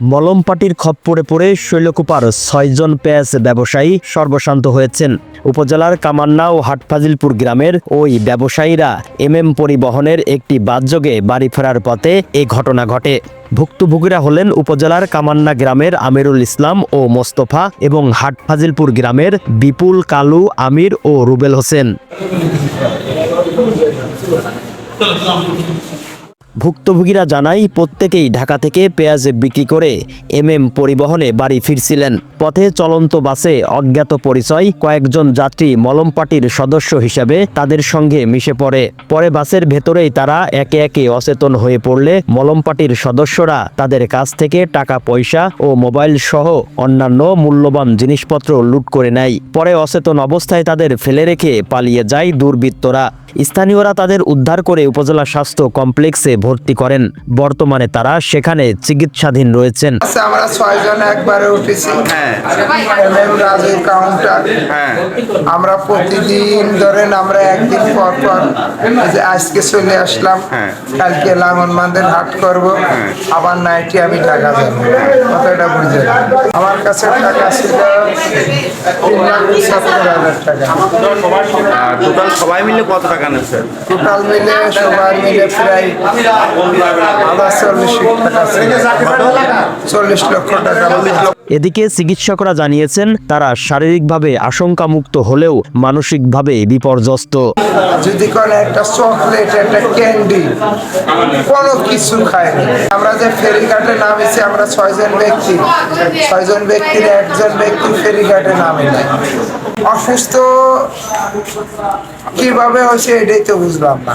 মলমপাটির খপ্পরে পড়ে শৈলকুপার ছয়জন পেঁয়াজ ব্যবসায়ী সর্বশান্ত হয়েছেন। উপজেলার কামান্না ও হাটফাজিলপুর গ্রামের ওই ব্যবসায়ীরা এমএম পরিবহনের একটি বাসযোগে বাড়ি ফেরার পথে এ ঘটনা ঘটে। ভুক্তভোগীরা হলেন উপজেলার কামান্না গ্রামের আমিরুল ইসলাম ও মোস্তফা এবং হাটফাজিলপুর গ্রামের বিপুল কালু, আমির ও রুবেল হোসেন। ভুক্তভোগীরা জানায়, প্রত্যেকেই ঢাকা থেকে পেঁয়াজ বিক্রি করে এমএম পরিবহনে বাড়ি ফিরছিলেন। পথে চলন্ত বাসে অজ্ঞাত পরিচয়, কয়েকজন যাত্রী মলমপাটির সদস্য হিসেবে তাদের সঙ্গে মিশে পড়ে। পরে বাসের ভেতরেই তারা একে একে অচেতন হয়ে পড়লে মলমপাটির সদস্যরা তাদের কাছ থেকে টাকা, পয়সা ও মোবাইল সহ অন্যান্য মূল্যবান জিনিসপত্র লুট করে নেয়। পরে অচেতন অবস্থায় তাদের ফেলে রেখে পালিয়ে যায় দুর্বৃত্তরা। স্থানীয়রা তাদের উদ্ধার করে উপজেলা স্বাস্থ্য কমপ্লেক্সে ভর্তি করেন। বর্তমানে তারা সেখানে চিকিৎসাধীন রয়েছেন। আমরা ছয়জন একবারে উঠেছি। হ্যাঁ। কাউন্টার হ্যাঁ। আমরা প্রতিদিন ধরেন আমরা একদিন পর পর যে আজকে চলে আসলাম। হ্যাঁ। কালকে লাঙন মান্দের হাট করব। আবার নাইটি আমি টাকা দেব। কতটা বুঝে আমার কাছে টাকা ছিল তিন লাখ সত্তর হাজার টাকা। টোটাল সবাই মিলে কত টাকা নেছে টোটাল মিলে সবাই মিলে প্রায় আধা চল্লিশ চল্লিশ লক্ষ টাকা। এদিকে চিকিৎসকরা জানিয়েছেন তারা শারীরিকভাবে আশঙ্কামুক্ত হলেও মানসিকভাবে বিপর্যস্ত। যদি কোনো একটা চকলেট একটা ক্যান্ডি কোনো কিছু খায়নি আমরা যে ফেরিঘাটে নামেছি আমরা ছয়জন ব্যক্তি। ছয়জন ব্যক্তির একজন ব্যক্তি ফেরিঘাটে নামে নাই। অসুস্থ কীভাবে হয়েছে এটাই তো বুঝলাম না।